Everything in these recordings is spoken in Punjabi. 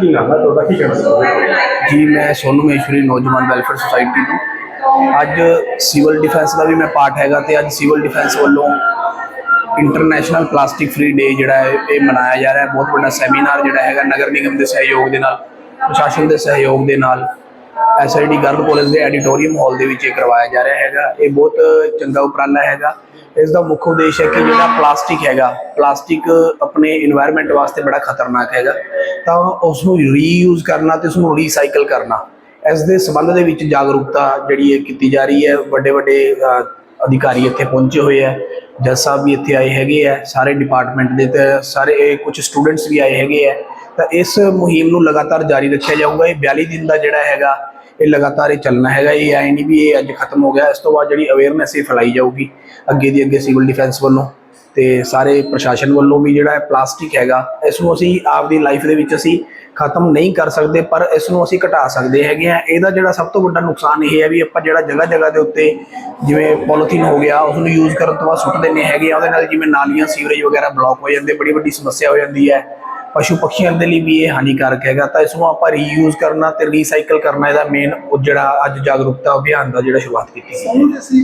ਕੀ ਨਾਮ ਹੈ ਤੁਹਾਡਾ? ਕੀ ਕਹਿਣਾ ਚਾਹੋਗੇ? ਜੀ, ਮੈਂ ਸੋਨੂ ਮਹੇਸ਼ਵਰੀ, ਨੌਜਵਾਨ ਵੈਲਫੇਅਰ ਸੁਸਾਇਟੀ ਤੋਂ। ਅੱਜ ਸਿਵਲ ਡਿਫੈਂਸ ਦਾ ਵੀ ਮੈਂ ਪਾਰਟ ਹੈਗਾ ਤੇ ਅੱਜ ਸਿਵਲ ਡਿਫੈਂਸ ਵੱਲੋਂ ਇੰਟਰਨੈਸ਼ਨਲ ਪਲਾਸਟਿਕ ਫ੍ਰੀ ਡੇ ਜਿਹੜਾ ਹੈ, ਇਹ ਮਨਾਇਆ ਜਾ ਰਿਹਾ ਹੈ। ਬਹੁਤ ਵੱਡਾ ਸੈਮੀਨਾਰ ਜਿਹੜਾ ਹੈਗਾ ਨਗਰ ਨਿਗਮ ਦੇ ਸਹਿਯੋਗ ਦੇ ਨਾਲ, ਪ੍ਰਸ਼ਾਸਨ ਦੇ ਸਹਿਯੋਗ ਦੇ ਨਾਲ। ਐਸਆਈਡੀ ਗਰਲ ਕਾਲਜ ਦੇ ਐਡੀਟੋਰੀਅਮ ਹਾਲ ਦੇ ਵਿੱਚ ਇਹ ਕਰਵਾਇਆ ਜਾ ਰਿਹਾ ਹੈਗਾ। ਇਹ ਬਹੁਤ ਚੰਗਾ ਉਪਰਾਲਾ ਹੈਗਾ। ਇਸ ਦਾ ਮੁੱਖ ਉਦੇਸ਼ ਹੈ ਕਿ ਜਿਹੜਾ ਪਲਾਸਟਿਕ ਹੈਗਾ, ਪਲਾਸਟਿਕ ਆਪਣੇ এনवायरमेंट ਵਾਸਤੇ ਬੜਾ ਖਤਰਨਾਕ ਹੈਗਾ। ਤਾਂ ਉਸ ਨੂੰ ਰੀਯੂਜ਼ ਕਰਨਾ ਤੇ ਉਸ ਨੂੰ ਰੀਸਾਈਕਲ ਕਰਨਾ। ਇਸ ਦੇ ਸਬੰਧ ਦੇ ਵਿੱਚ ਜਾਗਰੂਕਤਾ ਜਿਹੜੀ ਹੈ ਕੀਤੀ ਜਾ ਰਹੀ ਹੈ। ਵੱਡੇ ਵੱਡੇ ਅਧਿਕਾਰੀ ਇੱਥੇ ਪਹੁੰਚੇ ਹੋਏ ਆ ਜੱਜ ਸਾਹਿਬ ਵੀ ਇੱਥੇ ਆਏ ਹੈਗੇ ਆ ਸਾਰੇ ਡਿਪਾਰਟਮੈਂਟ ਦੇ ਤੇ ਸਾਰੇ ਕੁਝ ਸਟੂਡੈਂਟਸ ਵੀ ਆਏ ਹੈਗੇ ਆ ਤਾਂ ਇਸ ਮੁਹਿੰਮ ਨੂੰ ਲਗਾਤਾਰ ਜਾਰੀ ਰੱਖਿਆ ਜਾਊਗਾ। ਇਹ 42 ਦਿਨ ਦਾ ਜਿਹੜਾ ਹੈਗਾ ਇਹ ਲਗਾਤਾਰ ਇਹ ਚੱਲਣਾ ਹੈਗਾ, ਇਹ ਆਈ ਨਹੀਂ ਵੀ ਇਹ ਅੱਜ ਖਤਮ ਹੋ ਗਿਆ, ਇਸ ਤੋਂ ਬਾਅਦ ਜਿਹੜੀ ਅਵੇਅਰਨੈਸ ਇਹ ਫੈਲਾਈ ਜਾਊਗੀ, ਅੱਗੇ ਦੀ ਅੱਗੇ ਸਿਵਲ ਡਿਫੈਂਸ ਵੱਲੋਂ ਤੇ ਸਾਰੇ ਪ੍ਰਸ਼ਾਸਨ ਵੱਲੋਂ ਵੀ ਜਿਹੜਾ ਪਲਾਸਟਿਕ ਹੈਗਾ, ਇਸ ਨੂੰ ਅਸੀਂ ਆਪਦੀ ਲਾਈਫ ਦੇ ਵਿੱਚ ਅਸੀਂ ਖਤਮ ਨਹੀਂ ਕਰ ਸਕਦੇ, ਪਰ ਇਸ ਨੂੰ ਅਸੀਂ ਘਟਾ ਸਕਦੇ ਹੈਗੇ ਆ ਇਹਦਾ ਜਿਹੜਾ ਸਭ ਤੋਂ ਵੱਡਾ ਨੁਕਸਾਨ ਇਹ ਹੈ ਵੀ ਆਪਾਂ ਜਿਹੜਾ ਜਗ੍ਹਾ ਜਗ੍ਹਾ ਦੇ ਉੱਤੇ ਜਿਵੇਂ ਪੋਲੀਥੀਨ ਹੋ ਗਿਆ ਉਸ ਨੂੰ ਯੂਜ਼ ਕਰਨ ਤੋਂ ਬਾਅਦ ਸੁੱਟ ਦਿੰਦੇ ਹੈਗੇ ਆ, ਉਹਦੇ ਨਾਲ ਜਿਵੇਂ ਨਾਲੀਆਂ ਸੀਵਰੇਜ ਵਗੈਰਾ ਬਲੌਕ ਹੋ ਜਾਂਦੇ, ਬੜੀ ਵੱਡੀ ਸਮੱਸਿਆ ਹੋ ਜਾਂਦੀ ਹੈ। ਪਸ਼ੂ ਪਕਸ਼ੀਆਂ ਦੇ ਲਈ ਵੀ ਇਹ ਹਾਨੀਕਾਰਕ ਹੈਗਾ ਤਾਂ ਇਸ ਨੂੰ ਆਪਾਂ ਰੀਯੂਜ਼ ਕਰਨਾ ਤੇ ਰੀਸਾਈਕਲ ਕਰਨਾ ਇਹਦਾ ਮੇਨ ਜਿਹੜਾ ਅੱਜ ਜਾਗਰੂਕਤਾ ਅਭਿਆਨ ਦਾ ਜਿਹੜਾ ਸ਼ੁਰੂਆਤ ਕੀਤੀ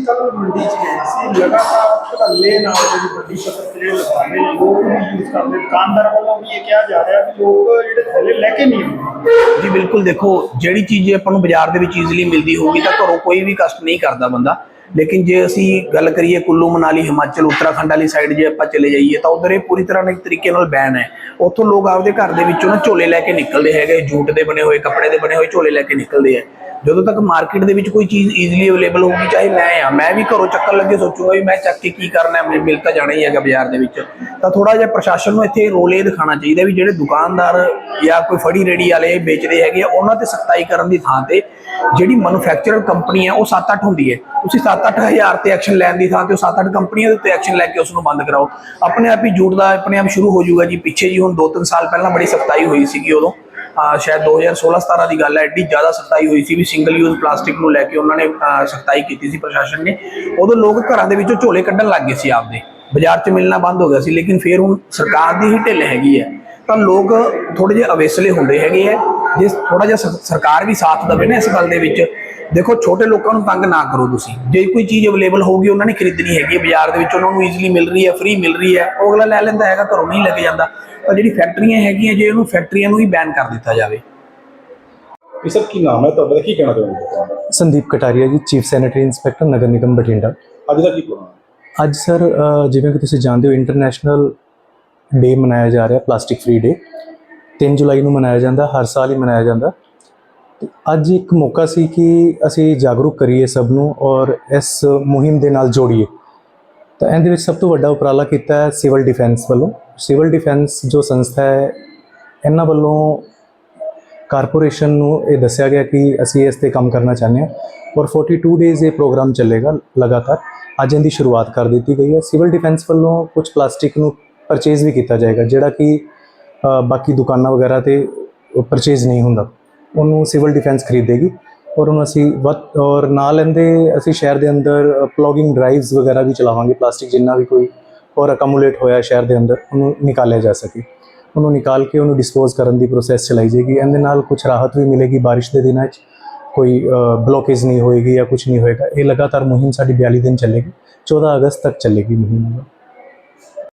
ਕੱਲ ਮੰਡੀ ਚ ਗਏ ਸੀ ਲਗਾਤਾਰ ਧੱਲੇ ਨਾਲ ਜਿਹੜੀ ਵੱਡੀ ਸ਼ਕਲ ਤੇ ਜਿਹੜੇ ਲਗਾਉਂਦੇ ਲੋਕ ਵੀ ਯੂਜ਼ ਕਰਦੇ ਦੁਕਾਨਦਾਰ ਵੱਲੋਂ ਵੀ ਇਹ ਕਿਹਾ ਜਾ ਰਿਹਾ ਵੀ ਲੋਕ ਜਿਹੜੇ ਥੈਲੇ ਲੈ ਕੇ ਨਹੀਂ ਆਉਂਦੇ। ਜੀ ਬਿਲਕੁਲ ਦੇਖੋ ਜਿਹੜੀ ਚੀਜ਼ ਆਪਾਂ ਨੂੰ ਬਾਜ਼ਾਰ ਦੇ ਵਿੱਚ ਈਜ਼ੀਲੀ ਮਿਲਦੀ ਹੋਊਗੀ ਤਾਂ ਘਰੋਂ ਕੋਈ ਵੀ ਕਸ਼ਟ ਨਹੀਂ ਕਰਦਾ ਬੰਦਾ। ਲੇਕਿਨ ਜੇ ਅਸੀਂ ਗੱਲ ਕਰੀਏ ਕੁੱਲੂ ਮਨਾਲੀ, ਹਿਮਾਚਲ, ਉੱਤਰਾਖੰਡ ਵਾਲੀ ਸਾਈਡ ਜੇ ਆਪਾਂ ਚਲੇ ਜਾਈਏ ਤਾਂ ਉਧਰ ਇਹ ਪੂਰੀ ਤਰ੍ਹਾਂ ਨਾਲ ਤਰੀਕੇ ਨਾਲ ਬੈਨ ਹੈ। ਉੱਥੋਂ ਲੋਕ ਆਪਦੇ ਘਰ ਦੇ ਵਿੱਚੋਂ ਨਾ ਝੋਲੇ ਲੈ ਕੇ ਨਿਕਲਦੇ ਹੈਗੇ, ਜੂਟ ਦੇ ਬਣੇ ਹੋਏ, ਕੱਪੜੇ ਦੇ ਬਣੇ ਹੋਏ ਝੋਲੇ ਲੈ ਕੇ ਨਿਕਲਦੇ ਆ ਜਦੋਂ ਤੱਕ ਮਾਰਕੀਟ ਦੇ ਵਿੱਚ ਕੋਈ ਚੀਜ਼ ਈਜ਼ੀਲੀ ਅਵੇਲੇਬਲ ਹੋਊਗੀ, ਚਾਹੇ ਮੈਂ ਆ, ਮੈਂ ਵੀ ਘਰੋਂ ਚੱਕਰ ਲੱਗੇ ਸੋਚੂਗਾ ਵੀ ਮੈਂ ਚੱਕ ਕੇ ਕੀ ਕਰਨਾ ਹੈ ਮਿਲ ਤਾਂ ਜਾਣਾ ਹੀ ਹੈਗਾ ਬਾਜ਼ਾਰ ਦੇ ਵਿੱਚ। ਤਾਂ ਥੋੜਾ ਜਿਹਾ ਪ੍ਰਸ਼ਾਸਨ ਨੂੰ ਇੱਥੇ ਰੋਲ ਇਹ ਦਿਖਾਉਣਾ ਚਾਹੀਦਾ ਵੀ ਜਿਹੜੇ ਦੁਕਾਨਦਾਰ ਜਾਂ ਕੋਈ ਫੜੀ ਰੇੜੀ ਵਾਲੇ ਵੇਚਦੇ ਹੈਗੇ ਉਹਨਾਂ ਤੇ ਸਖਤਾਈ ਕਰਨ ਦੀ ਥਾਂ ਤੇ ਜਿਹੜੀ ਮੈਨੂਫੈਕਚਰਰ ਕੰਪਨੀ ਹੈ ਉਹ 7-8 ਹੁੰਦੀ ਹੈ। ਤੁਸੀਂ 7 7-8000 ਤੇ ਐਕਸ਼ਨ ਲੈਣ ਦੀ ਥਾਂ ਤੇ ਉਹ 7-8 ਕੰਪਨੀਆਂ ਦੇ ਉੱਤੇ ਐਕਸ਼ਨ ਲੈ ਕੇ ਉਸ ਨੂੰ ਬੰਦ ਕਰਾਓ। ਆਪਣੇ ਆਪ ਹੀ ਜੂਟ ਦਾ ਆਪਣੇ ਆਪ ਸ਼ੁਰੂ ਹੋ ਜਾਊਗਾ ਜੀ। ਪਿੱਛੇ ਜੀ ਹੁਣ 2-3 ਸਾਲ ਪਹਿਲਾਂ ਬੜੀ ਸਖਤਾਈ ਹੋਈ ਸੀਗੀ ਉਦੋਂ। ਸ਼ਾਇਦ 2016-17 ਦੀ ਗੱਲ ਹੈ, ਐਡੀ ਜ਼ਿਆਦਾ ਸਖਤਾਈ ਹੋਈ ਸੀ ਵੀ ਸਿੰਗਲ ਯੂਜ਼ ਪਲਾਸਟਿਕ ਨੂੰ ਲੈ ਕੇ ਉਹਨਾਂ ਨੇ ਸਖਤਾਈ ਕੀਤੀ ਸੀ ਪ੍ਰਸ਼ਾਸਨ ਨੇ। ਉਦੋਂ ਲੋਕ ਘਰਾਂ ਦੇ ਵਿੱਚੋਂ ਝੋਲੇ ਕੱਢਣ ਲੱਗ ਗਏ ਸੀ ਆਪਦੇ। ਬਾਜ਼ਾਰ 'ਚ ਮਿਲਣਾ ਬੰਦ ਹੋ ਗਿਆ ਸੀ, ਲੇਕਿਨ ਫਿਰ ਹੁਣ ਸਰਕਾਰ ਦੀ ਹੀ ਢਿੱਲ ਹੈਗੀ ਹੈ। ਤਾਂ ਲੋਕ ਥੋੜੇ ਜਿਹਾ ਅਵੇਸਲੇ ਹੁੰਦੇ ਹੈਗੇ ਆ ਜੇ ਥੋੜਾ ਜਿਹਾ ਸਰਕਾਰ ਵੀ ਸਾਥ ਦੇਵੇ ਨਾ ਇਸ ਗੱਲ ਦੇ ਵਿੱਚ ਦੇਖੋ ਛੋਟੇ ਲੋਕਾਂ ਨੂੰ ਤੰਗ ਨਾ ਕਰੋ ਤੁਸੀਂ। ਜੇ ਕੋਈ ਚੀਜ਼ ਅਵੇਲੇਬਲ ਹੋਊਗੀ ਉਹਨਾਂ ਨੇ ਖਰੀਦਣੀ ਹੈਗੀ ਹੈ ਬਾਜ਼ਾਰ ਦੇ ਵਿੱਚ ਉਹਨਾਂ ਨੂੰ ਈਜ਼ੀਲੀ ਮਿਲ ਰਹੀ ਹੈ ਫ੍ਰੀ ਮਿਲ ਰਹੀ ਹੈ। ਉਹ ਅਗਲਾ ਲੈ ਲੈਂਦਾ ਹੈਗਾ ਘਰੋਂ ਨਹੀਂ ਲੈ ਕੇ ਜਾਂਦਾ। ਤਾਂ ਜਿਹੜੀ ਫੈਕਟਰੀਆਂ ਹੈਗੀਆਂ ਜੇ ਉਹਨੂੰ ਫੈਕਟਰੀਆਂ ਨੂੰ ਹੀ ਬੈਨ ਕਰ ਦਿੱਤਾ ਜਾਵੇ। ਇਹ ਸਭ ਕੀ ਨਾਮ ਹੈ? ਤੁਹਾਡਾ ਕੀ ਕਹਿਣਾ ਚਾਹੋਗੇ? ਸੰਦੀਪ ਕਟਾਰੀਆ ਜੀ chief sanitary inspector Nagar Nigam Bathinda. ਅੱਜ ਦਾ ਕੀ ਪ੍ਰੋਗਰਾਮ? ਅੱਜ ਸਰ ਜਿਵੇਂ ਕਿ ਤੁਸੀਂ ਜਾਣਦੇ ਹੋ ਇੰਟਰਨੈਸ਼ਨਲ ਡੇ ਮਨਾਇਆ ਜਾ ਰਿਹਾ ਪਲਾਸਟਿਕ ਫ੍ਰੀ ਡੇ 3 ਜੁਲਾਈ ਨੂੰ ਮਨਾਇਆ ਜਾਂਦਾ ਹਰ ਸਾਲ ਹੀ ਮਨਾਇਆ ਜਾਂਦਾ। ਅੱਜ ਇੱਕ ਮੌਕਾ ਸੀ ਕਿ ਅਸੀਂ ਜਾਗਰੂਕ ਕਰੀਏ ਸਭ ਨੂੰ ਔਰ ਇਸ ਮੁਹਿੰਮ ਦੇ ਨਾਲ ਜੋੜੀਏ। ਤਾਂ ਇਹਦੇ ਵਿੱਚ ਸਭ ਤੋਂ ਵੱਡਾ ਉਪਰਾਲਾ ਕੀਤਾ ਹੈ ਸਿਵਲ ਡਿਫੈਂਸ ਵੱਲੋਂ। ਸਿਵਲ ਡਿਫੈਂਸ ਜੋ ਸੰਸਥਾ ਹੈ, ਇਹਨਾਂ ਵੱਲੋਂ ਕਾਰਪੋਰੇਸ਼ਨ ਨੂੰ ਇਹ ਦੱਸਿਆ ਗਿਆ ਕਿ ਅਸੀਂ ਇਸ ਤੇ ਕੰਮ ਕਰਨਾ ਚਾਹੁੰਦੇ ਹਾਂ ਔਰ 42 ਡੇਜ਼ ਇਹ ਪ੍ਰੋਗਰਾਮ ਚੱਲੇਗਾ ਲਗਾਤਾਰ। ਅੱਜ ਇਹਦੀ ਸ਼ੁਰੂਆਤ ਕਰ ਦਿੱਤੀ ਗਈ ਹੈ। ਸਿਵਲ ਡਿਫੈਂਸ ਵੱਲੋਂ ਕੁਝ ਪਲਾਸਟਿਕ ਨੂੰ ਪਰਚੇਜ਼ ਵੀ ਕੀਤਾ ਜਾਏਗਾ, ਜਿਹੜਾ ਕਿ ਬਾਕੀ ਦੁਕਾਨਾਂ ਵਗੈਰਾ ਤੇ ਪਰਚੇਜ਼ ਨਹੀਂ ਹੁੰਦਾ। ਉਹਨੂੰ ਸਿਵਲ ਡਿਫੈਂਸ ਖਰੀਦੇਗੀ ਔਰ ਉਹਨੂੰ ਅਸੀਂ ਵੱਧ, ਔਰ ਨਾਲ ਇਹਦੇ ਅਸੀਂ ਸ਼ਹਿਰ ਦੇ ਅੰਦਰ ਪਲੋਗਿੰਗ ਡਰਾਈਵਸ ਵਗੈਰਾ ਵੀ ਚਲਾਵਾਂਗੇ, ਪਲਾਸਟਿਕ ਜਿੰਨਾ ਵੀ ਕੋਈ ਔਰ ਅਕਮੂਲੇਟ ਹੋਇਆ ਸ਼ਹਿਰ ਦੇ ਅੰਦਰ, ਉਹਨੂੰ ਨਿਕਾਲਿਆ ਜਾ ਸਕੇ। ਉਹਨੂੰ ਨਿਕਾਲ ਕੇ ਉਹਨੂੰ ਡਿਸਪੋਜ਼ ਕਰਨ ਦੀ ਪ੍ਰੋਸੈਸ ਚਲਾਈ ਜਾਏਗੀ। ਇਹਦੇ ਨਾਲ ਕੁਝ ਰਾਹਤ ਵੀ ਮਿਲੇਗੀ ਬਾਰਿਸ਼ ਦੇ ਦਿਨਾਂ 'ਚ। ਕੋਈ ਬਲੋਕੇਜ ਨਹੀਂ ਹੋਏਗੀ ਜਾਂ ਕੁਝ ਨਹੀਂ ਹੋਏਗਾ। ਇਹ ਲਗਾਤਾਰ ਮੁਹਿੰਮ ਸਾਡੀ 42 ਦਿਨ ਚੱਲੇਗੀ। 14 ਅਗਸਤ ਤੱਕ ਚੱਲੇਗੀ ਮੁਹਿੰਮ।